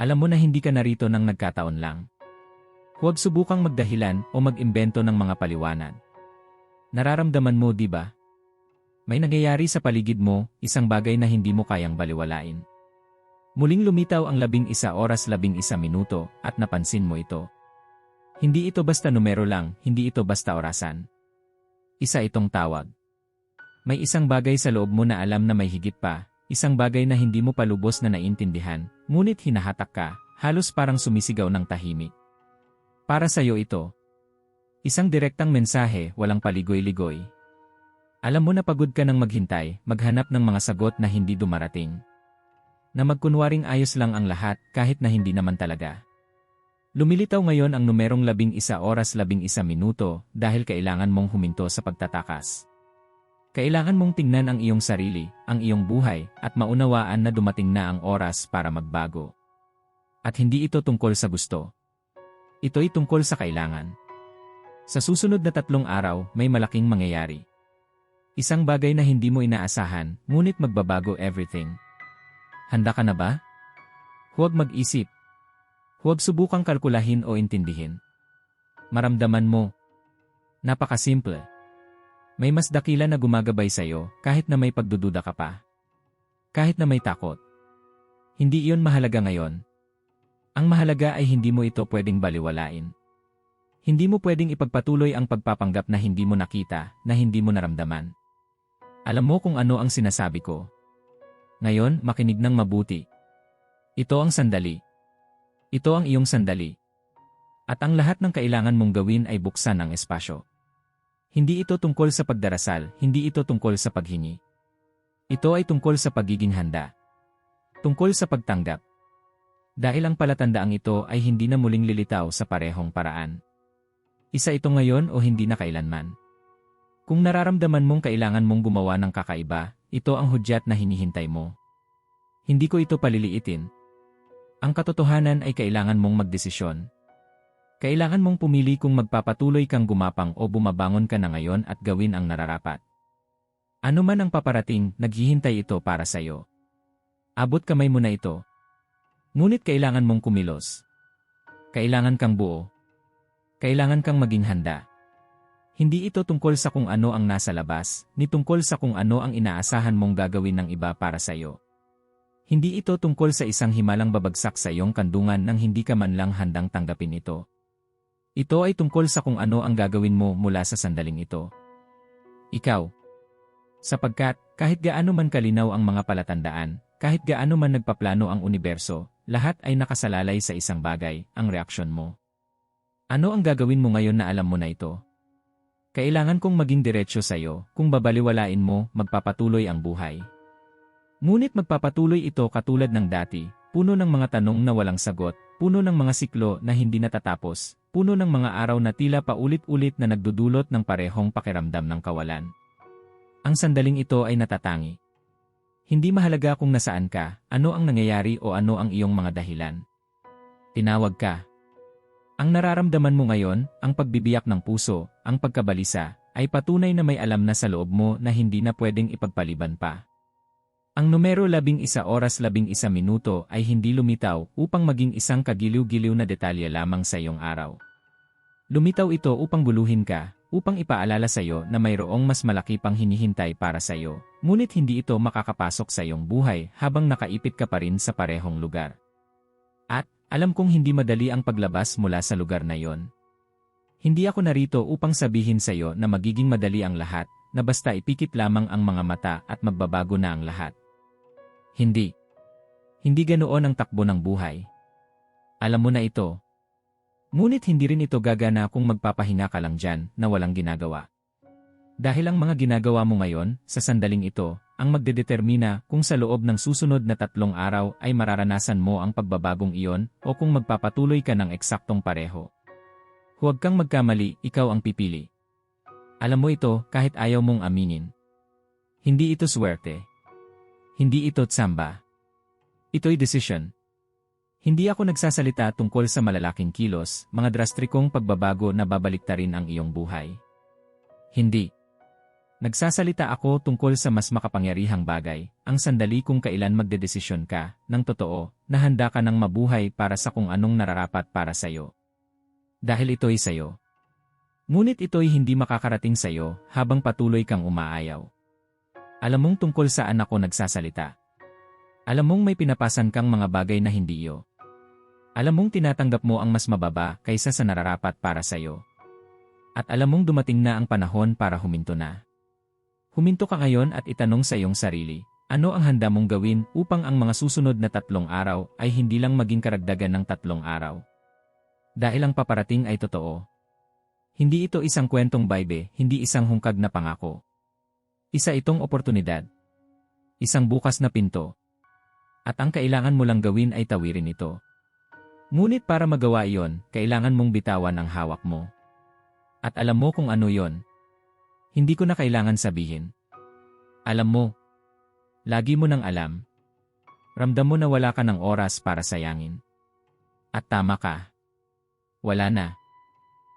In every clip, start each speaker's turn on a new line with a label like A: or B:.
A: Alam mo na hindi ka narito ng nagkataon lang. Huwag subukang magdahilan o mag-imbento ng mga paliwanag. Nararamdaman mo, di ba? May nangyayari sa paligid mo, isang bagay na hindi mo kayang baliwalain. Muling lumitaw ang labing isa oras labing isa minuto at napansin mo ito. Hindi ito basta numero lang, hindi ito basta orasan. Isa itong tawag. May isang bagay sa loob mo na alam na may higit pa, isang bagay na hindi mo pa lubos na naintindihan, ngunit hinahatak ka, halos parang sumisigaw ng tahimik. Para sa iyo ito. Isang direktang mensahe, walang paligoy-ligoy. Alam mo na pagod ka ng maghintay, maghanap ng mga sagot na hindi dumarating. Na magkunwaring ayos lang ang lahat kahit na hindi naman talaga. Lumilitaw ngayon ang numerong labing isa oras labing isa minuto dahil kailangan mong huminto sa pagtatakas. Kailangan mong tingnan ang iyong sarili, ang iyong buhay, at maunawaan na dumating na ang oras para magbago. At hindi ito tungkol sa gusto. Ito'y tungkol sa kailangan. Sa susunod na tatlong araw, may malaking mangyayari. Isang bagay na hindi mo inaasahan, ngunit magbabago everything. Handa ka na ba? Huwag mag-isip, Huwag subukang kalkulahin o intindihin. Maramdaman mo. Napakasimple. May mas dakila na gumagabay sa'yo kahit na may pagdududa ka pa. Kahit na may takot. Hindi iyon mahalaga ngayon. Ang mahalaga ay hindi mo ito pwedeng baliwalain. Hindi mo pwedeng ipagpatuloy ang pagpapanggap na hindi mo nakita, na hindi mo naramdaman. Alam mo kung ano ang sinasabi ko. Ngayon, makinig ng mabuti. Ito ang sandali. Ito ang iyong sandali. At ang lahat ng kailangan mong gawin ay buksan ang espasyo. Hindi ito tungkol sa pagdarasal, hindi ito tungkol sa paghingi. Ito ay tungkol sa pagiging handa. Tungkol sa pagtanggap. Dahil ang palatandaang ito ay hindi na muling lilitaw sa parehong paraan. Isa ito ngayon o hindi na kailanman. Kung nararamdaman mong kailangan mong gumawa ng kakaiba, ito ang hudyat na hinihintay mo. Hindi ko ito paliliitin, ang katotohanan ay kailangan mong magdesisyon. Kailangan mong pumili kung magpapatuloy kang gumapang o bumabangon ka na ngayon at gawin ang nararapat. Ano man ang paparating, naghihintay ito para sa iyo. Abot kamay mo na ito. Ngunit kailangan mong kumilos. Kailangan kang buo. Kailangan kang maging handa. Hindi ito tungkol sa kung ano ang nasa labas, ni tungkol sa kung ano ang inaasahan mong gagawin ng iba para sa iyo. Hindi ito tungkol sa isang himalang babagsak sa iyong kandungan nang hindi ka man lang handang tanggapin ito. Ito ay tungkol sa kung ano ang gagawin mo mula sa sandaling ito. Ikaw. Sapagkat, kahit gaano man kalinaw ang mga palatandaan, kahit gaano man nagpaplano ang universo, lahat ay nakasalalay sa isang bagay, ang reaksyon mo. Ano ang gagawin mo ngayon na alam mo na ito? Kailangan kong maging diretsyo sa iyo, kung babaliwalain mo, magpapatuloy ang buhay. Ngunit magpapatuloy ito katulad ng dati, puno ng mga tanong na walang sagot, puno ng mga siklo na hindi natatapos, puno ng mga araw na tila paulit-ulit na nagdudulot ng parehong pakiramdam ng kawalan. Ang sandaling ito ay natatangi. Hindi mahalaga kung nasaan ka, ano ang nangyayari o ano ang iyong mga dahilan. Tinawag ka. Ang nararamdaman mo ngayon, ang pagbibiyak ng puso, ang pagkabalisa, ay patunay na may alam na sa loob mo na hindi na pwedeng ipagpaliban pa. Ang numero labing isa oras labing isa minuto ay hindi lumitaw upang maging isang kagiliw-giliw na detalye lamang sa iyong araw. Lumitaw ito upang guluhin ka, upang ipaalala sa iyo na mayroong mas malaki pang hinihintay para sa iyo, ngunit hindi ito makakapasok sa iyong buhay habang nakaipit ka pa rin sa parehong lugar. At, alam kong hindi madali ang paglabas mula sa lugar na yon. Hindi ako narito upang sabihin sa iyo na magiging madali ang lahat, na basta ipikit lamang ang mga mata at magbabago na ang lahat. Hindi. Hindi ganoon ang takbo ng buhay. Alam mo na ito. Ngunit hindi rin ito gagana kung magpapahinga ka lang dyan na walang ginagawa. Dahil ang mga ginagawa mo ngayon, sa sandaling ito, ang magdedetermina kung sa loob ng susunod na tatlong araw ay mararanasan mo ang pagbabagong iyon o kung magpapatuloy ka ng eksaktong pareho. Huwag kang magkamali, ikaw ang pipili. Alam mo ito kahit ayaw mong aminin. Hindi ito swerte. Hindi ito tsamba. Ito'y decision. Hindi ako nagsasalita tungkol sa malalaking kilos, mga drastikong pagbabago na babaliktarin ang iyong buhay. Hindi. Nagsasalita ako tungkol sa mas makapangyarihang bagay, ang sandali kung kailan magdedesisyon ka, ng totoo, na handa ka ng mabuhay para sa kung anong nararapat para sa'yo. Dahil ito'y sa'yo. Ngunit ito'y hindi makakarating sa'yo habang patuloy kang umaayaw. Alam mong tungkol saan ako nagsasalita. Alam mong may pinapasan kang mga bagay na hindi iyo. Alam mong tinatanggap mo ang mas mababa kaysa sa nararapat para sa'yo. At alam mong dumating na ang panahon para huminto na. Huminto ka ngayon at itanong sa iyong sarili, ano ang handa mong gawin upang ang mga susunod na tatlong araw ay hindi lang maging karagdagan ng tatlong araw? Dahil ang paparating ay totoo. Hindi ito isang kwentong baybe, hindi isang hungkag na pangako. Isa itong oportunidad. Isang bukas na pinto. At ang kailangan mo lang gawin ay tawirin ito. Ngunit para magawa iyon, kailangan mong bitawan ang hawak mo. At alam mo kung ano yon, hindi ko na kailangan sabihin. Alam mo. Lagi mo nang alam. Ramdam mo na wala ka ng oras para sayangin. At tama ka. Wala na.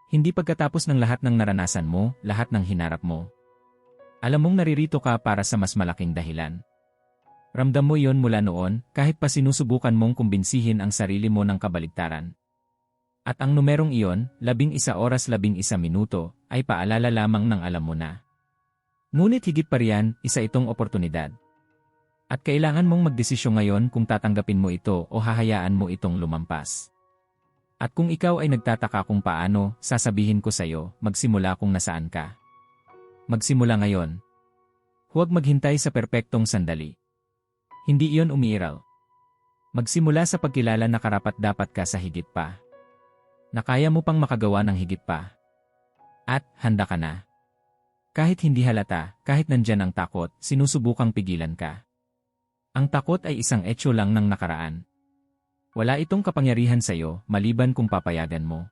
A: Hindi pagkatapos ng lahat ng naranasan mo, lahat ng hinarap mo. Alam mong naririto ka para sa mas malaking dahilan. Ramdam mo yon mula noon, kahit pa sinusubukan mong kumbinsihin ang sarili mo ng kabaligtaran. At ang numerong iyon, labing isa oras labing isa minuto, ay paalala lamang ng alam mo na. Ngunit higit pa riyan, isa itong oportunidad. At kailangan mong magdesisyon ngayon kung tatanggapin mo ito o hahayaan mo itong lumampas. At kung ikaw ay nagtataka kung paano, sasabihin ko sa iyo, magsimula kung nasaan ka. Magsimula ngayon. Huwag maghintay sa perpektong sandali. Hindi iyon umiiral. Magsimula sa pagkilala na karapat dapat ka sa higit pa na kaya mo pang makagawa ng higit pa. At handa ka na. Kahit hindi halata, kahit nandyan ang takot, sinusubukang pigilan ka. Ang takot ay isang etyo lang ng nakaraan. Wala itong kapangyarihan sa iyo maliban kung papayagan mo.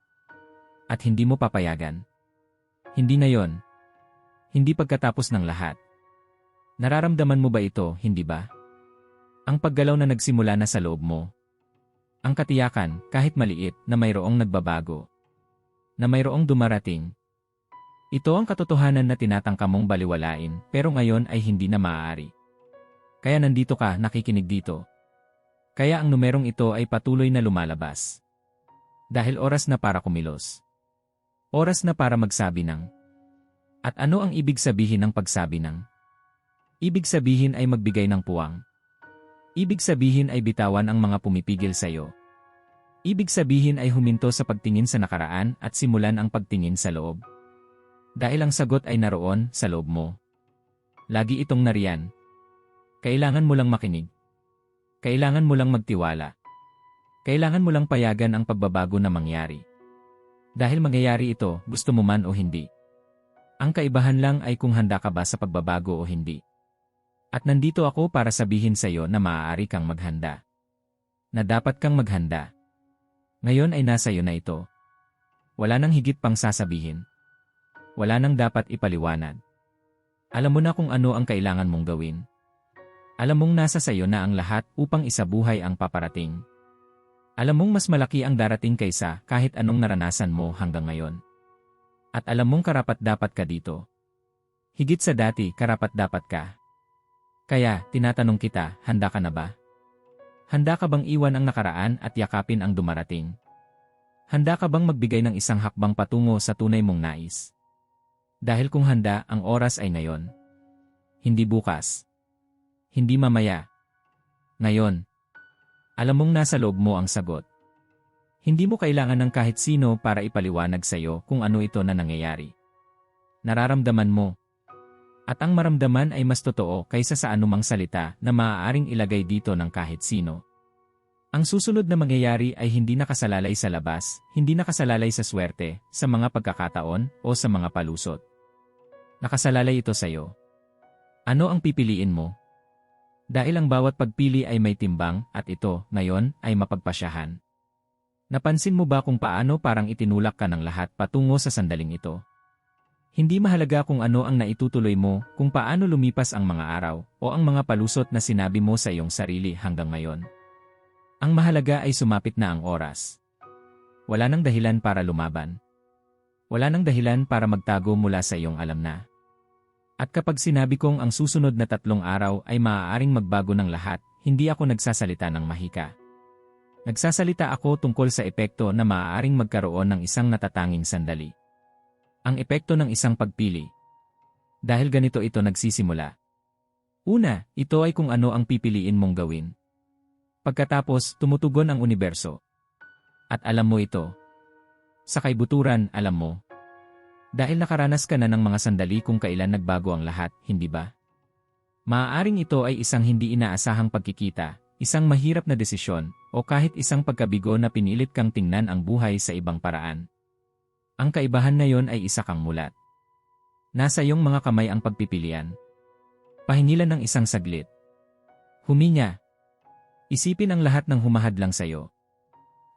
A: At hindi mo papayagan. Hindi ngayon. Hindi pagkatapos ng lahat. Nararamdaman mo ba ito, hindi ba? Ang paggalaw na nagsimula na sa loob mo, ang katiyakan, kahit maliit, na mayroong nagbabago. Na mayroong dumarating. Ito ang katotohanan na tinatangka mong baliwalain, pero ngayon ay hindi na maaari. Kaya nandito ka, nakikinig dito. Kaya ang numerong ito ay patuloy na lumalabas. Dahil oras na para kumilos. Oras na para magsabi ng. At ano ang ibig sabihin ng pagsabi ng? Ibig sabihin ay magbigay ng puwang. Ibig sabihin ay bitawan ang mga pumipigil sa iyo. Ibig sabihin ay huminto sa pagtingin sa nakaraan at simulan ang pagtingin sa loob. Dahil ang sagot ay naroon sa loob mo. Lagi itong nariyan. Kailangan mo lang makinig. Kailangan mo lang magtiwala. Kailangan mo lang payagan ang pagbabago na mangyari. Dahil mangyayari ito, gusto mo man o hindi. Ang kaibahan lang ay kung handa ka ba sa pagbabago o hindi. At nandito ako para sabihin sa iyo na maaari kang maghanda. Na dapat kang maghanda. Ngayon ay nasa iyo na ito. Wala nang higit pang sasabihin. Wala nang dapat ipaliwanag. Alam mo na kung ano ang kailangan mong gawin. Alam mong nasa sa iyo na ang lahat upang isabuhay ang paparating. Alam mong mas malaki ang darating kaysa kahit anong naranasan mo hanggang ngayon. At alam mong karapat dapat ka dito. Higit sa dati, karapat dapat ka. Kaya, tinatanong kita, handa ka na ba? Handa ka bang iwan ang nakaraan at yakapin ang dumarating? Handa ka bang magbigay ng isang hakbang patungo sa tunay mong nais? Dahil kung handa, ang oras ay ngayon. Hindi bukas. Hindi mamaya. Ngayon. Alam mong nasa loob mo ang sagot. Hindi mo kailangan ng kahit sino para ipaliwanag sa iyo kung ano ito na nangyayari. Nararamdaman mo, at ang maramdaman ay mas totoo kaysa sa anumang salita na maaaring ilagay dito ng kahit sino. Ang susunod na mangyayari ay hindi nakasalalay sa labas, hindi nakasalalay sa swerte, sa mga pagkakataon, o sa mga palusot. Nakasalalay ito sa iyo. Ano ang pipiliin mo? Dahil ang bawat pagpili ay may timbang at ito, ngayon, ay mapagpasyahan. Napansin mo ba kung paano parang itinulak ka ng lahat patungo sa sandaling ito? Hindi mahalaga kung ano ang naitutuloy mo, kung paano lumipas ang mga araw, o ang mga palusot na sinabi mo sa iyong sarili hanggang ngayon. Ang mahalaga ay sumapit na ang oras. Wala nang dahilan para lumaban. Wala nang dahilan para magtago mula sa iyong alam na. At kapag sinabi kong ang susunod na tatlong araw ay maaaring magbago ng lahat, hindi ako nagsasalita ng mahika. Nagsasalita ako tungkol sa epekto na maaaring magkaroon ng isang natatanging sandali. Ang epekto ng isang pagpili. Dahil ganito ito nagsisimula. Una, ito ay kung ano ang pipiliin mong gawin. Pagkatapos, tumutugon ang universo. At alam mo ito. Sa kaibuturan, alam mo. Dahil nakaranas ka na ng mga sandali kung kailan nagbago ang lahat, hindi ba? Maaaring ito ay isang hindi inaasahang pagkikita, isang mahirap na desisyon, o kahit isang pagkabigo na pinilit kang tingnan ang buhay sa ibang paraan. Ang kaibahan na yon ay isa kang mulat. Nasa iyong mga kamay ang pagpipilian. Pahingilan ng isang saglit. Huminya. Isipin ang lahat ng humahadlang sa'yo.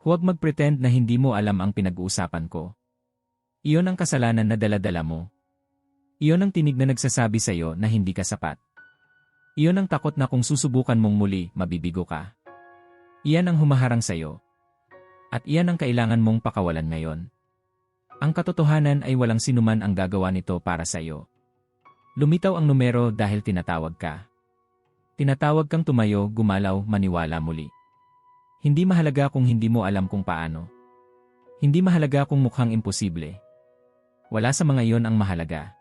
A: Huwag magpretend na hindi mo alam ang pinag-uusapan ko. Iyon ang kasalanan na daladala mo. Iyon ang tinig na nagsasabi sa iyo na hindi ka sapat. Iyon ang takot na kung susubukan mong muli, mabibigo ka. Iyan ang humaharang sa iyo. At iyan ang kailangan mong pakawalan ngayon. Ang katotohanan ay walang sinuman ang gagawa nito para sa iyo. Lumitaw ang numero dahil tinatawag ka. Tinatawag kang tumayo, gumalaw, maniwala muli. Hindi mahalaga kung hindi mo alam kung paano. Hindi mahalaga kung mukhang imposible. Wala sa mga iyon ang mahalaga.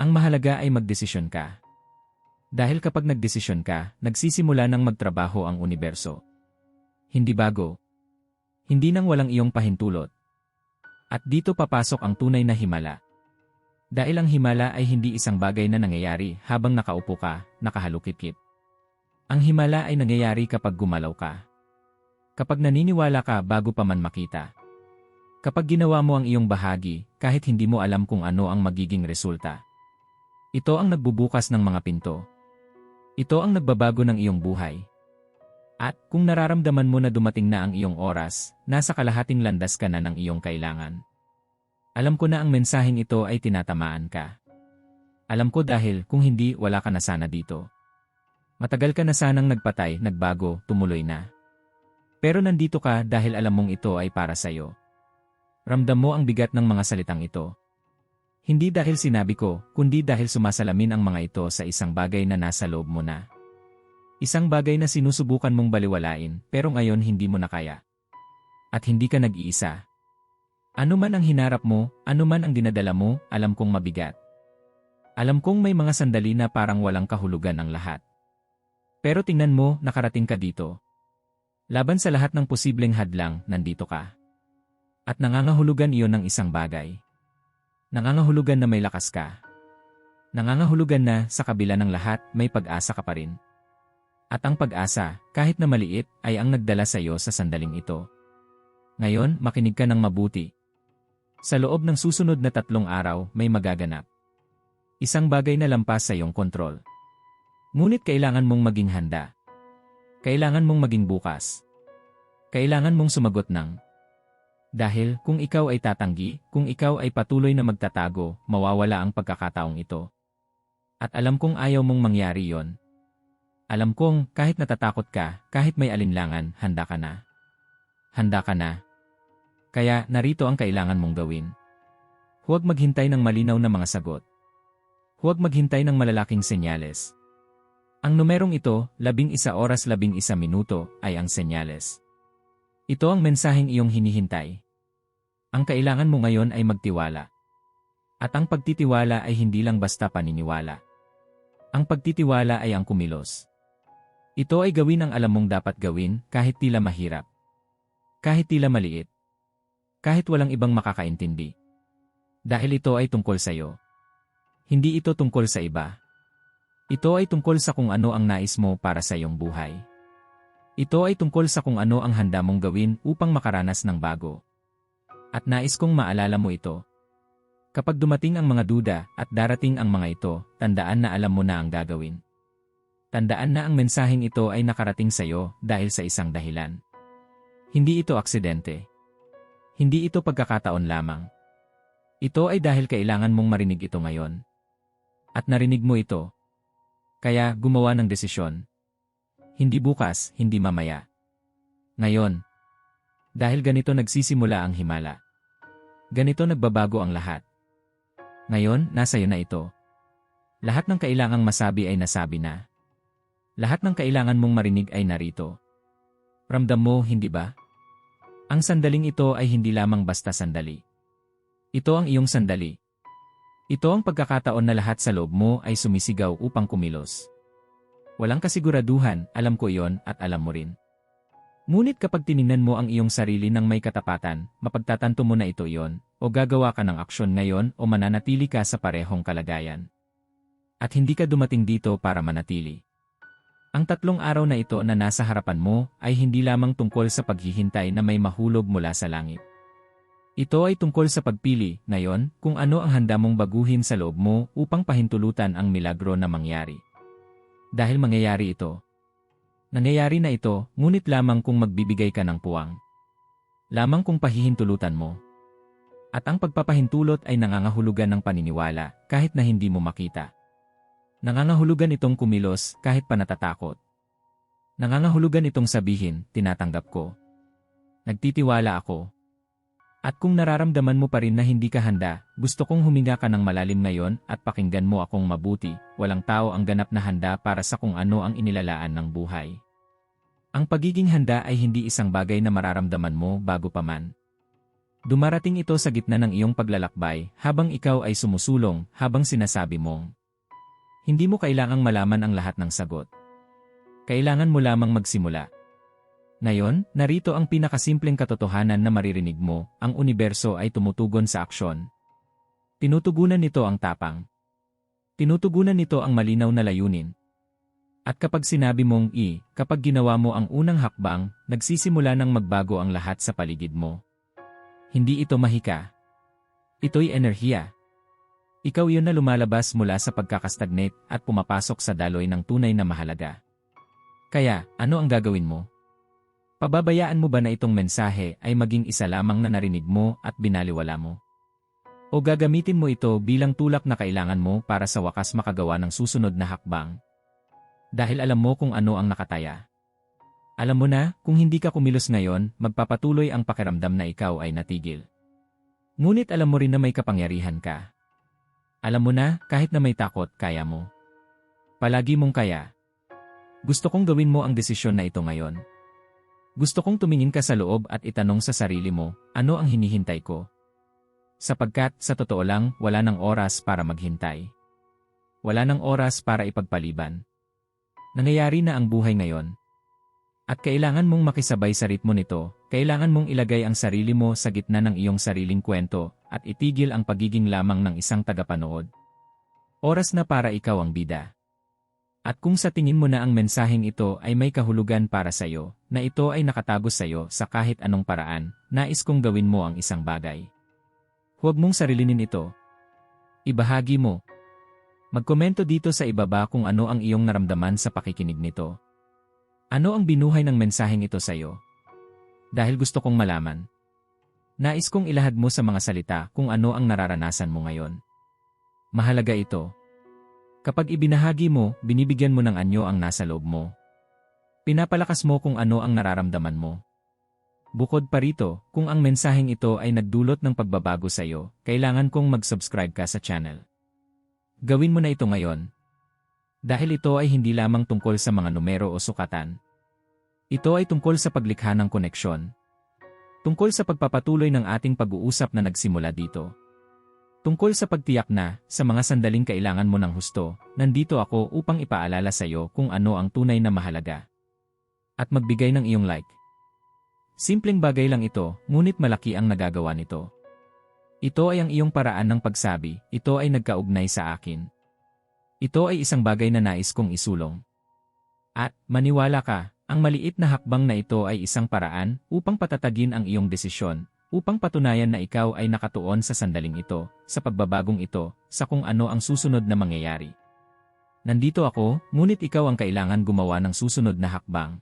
A: Ang mahalaga ay magdesisyon ka. Dahil kapag nagdesisyon ka, nagsisimula ng magtrabaho ang universo. Hindi bago. Hindi nang walang iyong pahintulot. At dito papasok ang tunay na himala. Dahil ang himala ay hindi isang bagay na nangyayari habang nakaupo ka, nakahalukit-kit. Ang himala ay nangyayari kapag gumalaw ka. Kapag naniniwala ka bago pa man makita. Kapag ginawa mo ang iyong bahagi, kahit hindi mo alam kung ano ang magiging resulta. Ito ang nagbubukas ng mga pinto. Ito ang nagbabago ng iyong buhay. At kung nararamdaman mo na dumating na ang iyong oras, nasa kalahating landas ka na ng iyong kailangan. Alam ko na ang mensaheng ito ay tinatamaan ka. Alam ko dahil kung hindi, wala ka na sana dito. Matagal ka na sanang nagpatay, nagbago, tumuloy na. Pero nandito ka dahil alam mong ito ay para sa'yo. Ramdam mo ang bigat ng mga salitang ito. Hindi dahil sinabi ko, kundi dahil sumasalamin ang mga ito sa isang bagay na nasa loob mo na. Isang bagay na sinusubukan mong baliwalain, pero ngayon hindi mo na kaya. At hindi ka nag-iisa. Ano man ang hinarap mo, ano man ang dinadala mo, alam kong mabigat. Alam kong may mga sandali na parang walang kahulugan ang lahat. Pero tingnan mo, nakarating ka dito. Laban sa lahat ng posibleng hadlang, nandito ka. At nangangahulugan iyon ng isang bagay. Nangangahulugan na may lakas ka. Nangangahulugan na sa kabila ng lahat may pag-asa ka pa rin. At ang pag-asa, kahit na maliit, ay ang nagdala sa iyo sa sandaling ito. Ngayon, makinig ka ng mabuti. Sa loob ng susunod na tatlong araw, may magaganap. Isang bagay na lampas sa iyong kontrol. Ngunit kailangan mong maging handa. Kailangan mong maging bukas. Kailangan mong sumagot ng dahil kung ikaw ay tatanggi, kung ikaw ay patuloy na magtatago, mawawala ang pagkakataong ito. At alam kong ayaw mong mangyari yon. Alam kong kahit natatakot ka, kahit may alinlangan, handa ka na. Handa ka na. Kaya narito ang kailangan mong gawin. Huwag maghintay ng malinaw na mga sagot. Huwag maghintay ng malalaking senyales. Ang numerong ito, labing isa oras labing isa minuto, ay ang senyales. Ito ang mensaheng iyong hinihintay. Ang kailangan mo ngayon ay magtiwala. At ang pagtitiwala ay hindi lang basta paniniwala. Ang pagtitiwala ay ang kumilos. Ito ay gawin ang alam mong dapat gawin kahit tila mahirap. Kahit tila maliit. Kahit walang ibang makakaintindi. Dahil ito ay tungkol sa iyo. Hindi ito tungkol sa iba. Ito ay tungkol sa kung ano ang nais mo para sa iyong buhay. Ito ay tungkol sa kung ano ang handa mong gawin upang makaranas ng bago. At nais kong maalala mo ito. Kapag dumating ang mga duda at darating ang mga ito, tandaan na alam mo na ang gagawin. Tandaan na ang mensaheng ito ay nakarating sa iyo dahil sa isang dahilan. Hindi ito aksidente. Hindi ito pagkakataon lamang. Ito ay dahil kailangan mong marinig ito ngayon. At narinig mo ito. Kaya gumawa ng desisyon. Hindi bukas, hindi mamaya. Ngayon. Dahil ganito nagsisimula ang himala. Ganito nagbabago ang lahat. Ngayon, nasa iyo na ito. Lahat ng kailangang masabi ay nasabi na. Lahat ng kailangan mong marinig ay narito. Ramdam mo, hindi ba? Ang sandaling ito ay hindi lamang basta sandali. Ito ang iyong sandali. Ito ang pagkakataon na lahat sa loob mo ay sumisigaw upang kumilos. Walang kasiguraduhan, alam ko iyon at alam mo rin. Ngunit kapag tiningnan mo ang iyong sarili ng may katapatan, mapagtatanto mo na ito iyon, o gagawa ka ng aksyon ngayon o mananatili ka sa parehong kalagayan. At hindi ka dumating dito para manatili. Ang tatlong araw na ito na nasa harapan mo ay hindi lamang tungkol sa paghihintay na may mahulog mula sa langit. Ito ay tungkol sa pagpili, ngayon, kung ano ang handa mong baguhin sa loob mo upang pahintulutan ang milagro na mangyari. Dahil mangyayari ito, Nangyayari na ito, ngunit lamang kung magbibigay ka ng puwang. Lamang kung pahihintulutan mo. At ang pagpapahintulot ay nangangahulugan ng paniniwala kahit na hindi mo makita. Nangangahulugan itong kumilos kahit pa natatakot. Nangangahulugan itong sabihin, tinatanggap ko. Nagtitiwala ako. At kung nararamdaman mo pa rin na hindi ka handa, gusto kong huminga ka ng malalim ngayon at pakinggan mo akong mabuti, walang tao ang ganap na handa para sa kung ano ang inilalaan ng buhay. Ang pagiging handa ay hindi isang bagay na mararamdaman mo bago pa man. Dumarating ito sa gitna ng iyong paglalakbay habang ikaw ay sumusulong habang sinasabi mong, Hindi mo kailangang malaman ang lahat ng sagot. Kailangan mo lamang magsimula. Ngayon, narito ang pinakasimpleng katotohanan na maririnig mo, ang universo ay tumutugon sa aksyon. Tinutugunan nito ang tapang. Tinutugunan nito ang malinaw na layunin. At kapag sinabi mong i, kapag ginawa mo ang unang hakbang, nagsisimula ng magbago ang lahat sa paligid mo. Hindi ito mahika. Ito'y enerhiya. Ikaw yun na lumalabas mula sa pagkakastagnate at pumapasok sa daloy ng tunay na mahalaga. Kaya, ano ang gagawin mo? Pababayaan mo ba na itong mensahe ay maging isa lamang na narinig mo at binaliwala mo? O gagamitin mo ito bilang tulak na kailangan mo para sa wakas makagawa ng susunod na hakbang? Dahil alam mo kung ano ang nakataya. Alam mo na, kung hindi ka kumilos ngayon, magpapatuloy ang pakiramdam na ikaw ay natigil. Ngunit alam mo rin na may kapangyarihan ka. Alam mo na, kahit na may takot, kaya mo. Palagi mong kaya. Gusto kong gawin mo ang desisyon na ito ngayon. Gusto kong tumingin ka sa loob at itanong sa sarili mo, ano ang hinihintay ko? Sapagkat, sa totoo lang, wala ng oras para maghintay. Wala ng oras para ipagpaliban. Nangyayari na ang buhay ngayon. At kailangan mong makisabay sa ritmo nito, kailangan mong ilagay ang sarili mo sa gitna ng iyong sariling kwento at itigil ang pagiging lamang ng isang tagapanood. Oras na para ikaw ang bida. At kung sa tingin mo na ang mensaheng ito ay may kahulugan para sa iyo, na ito ay nakatagos sa iyo sa kahit anong paraan, nais kong gawin mo ang isang bagay. Huwag mong sarilinin ito. Ibahagi mo. Magkomento dito sa ibaba kung ano ang iyong naramdaman sa pakikinig nito. Ano ang binuhay ng mensaheng ito sa iyo? Dahil gusto kong malaman. Nais kong ilahad mo sa mga salita kung ano ang nararanasan mo ngayon. Mahalaga ito. Kapag ibinahagi mo, binibigyan mo ng anyo ang nasa loob mo. Pinapalakas mo kung ano ang nararamdaman mo. Bukod pa rito, kung ang mensaheng ito ay nagdulot ng pagbabago sa iyo, kailangan kong mag-subscribe ka sa channel. Gawin mo na ito ngayon. Dahil ito ay hindi lamang tungkol sa mga numero o sukatan. Ito ay tungkol sa paglikha ng koneksyon. Tungkol sa pagpapatuloy ng ating pag-uusap na nagsimula dito. Tungkol sa pagtiyak na, sa mga sandaling kailangan mo ng husto, nandito ako upang ipaalala sa iyo kung ano ang tunay na mahalaga. At magbigay ng iyong like. Simpleng bagay lang ito, ngunit malaki ang nagagawa nito. Ito ay ang iyong paraan ng pagsabi, ito ay nagkaugnay sa akin. Ito ay isang bagay na nais kong isulong. At, maniwala ka, ang maliit na hakbang na ito ay isang paraan upang patatagin ang iyong desisyon, upang patunayan na ikaw ay nakatuon sa sandaling ito, sa pagbabagong ito, sa kung ano ang susunod na mangyayari. Nandito ako, ngunit ikaw ang kailangan gumawa ng susunod na hakbang.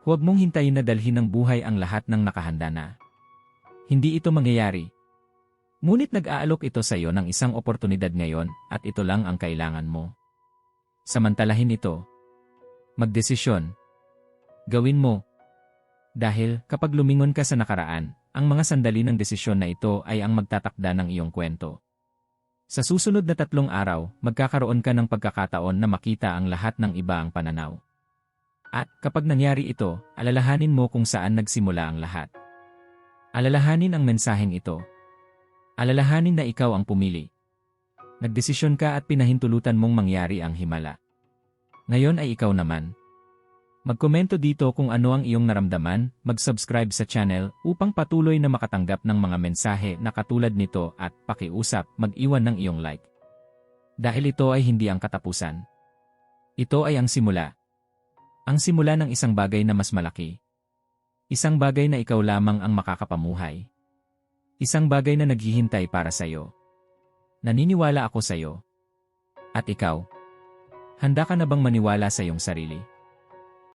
A: Huwag mong hintayin na dalhin ng buhay ang lahat ng nakahanda na. Hindi ito mangyayari. Ngunit nag-aalok ito sa iyo ng isang oportunidad ngayon at ito lang ang kailangan mo. Samantalahin ito. Magdesisyon. Gawin mo. Dahil kapag lumingon ka sa nakaraan, ang mga sandali ng desisyon na ito ay ang magtatakda ng iyong kwento. Sa susunod na tatlong araw, magkakaroon ka ng pagkakataon na makita ang lahat ng iba ang pananaw. At kapag nangyari ito, alalahanin mo kung saan nagsimula ang lahat. Alalahanin ang mensaheng ito. Alalahanin na ikaw ang pumili. Nagdesisyon ka at pinahintulutan mong mangyari ang himala. Ngayon ay ikaw naman. Magkomento dito kung ano ang iyong naramdaman, mag-subscribe sa channel upang patuloy na makatanggap ng mga mensahe na katulad nito at pakiusap mag-iwan ng iyong like. Dahil ito ay hindi ang katapusan. Ito ay ang simula. Ang simula ng isang bagay na mas malaki. Isang bagay na ikaw lamang ang makakapamuhay. Isang bagay na naghihintay para sa iyo. Naniniwala ako sa iyo. At ikaw? Handa ka na bang maniwala sa iyong sarili?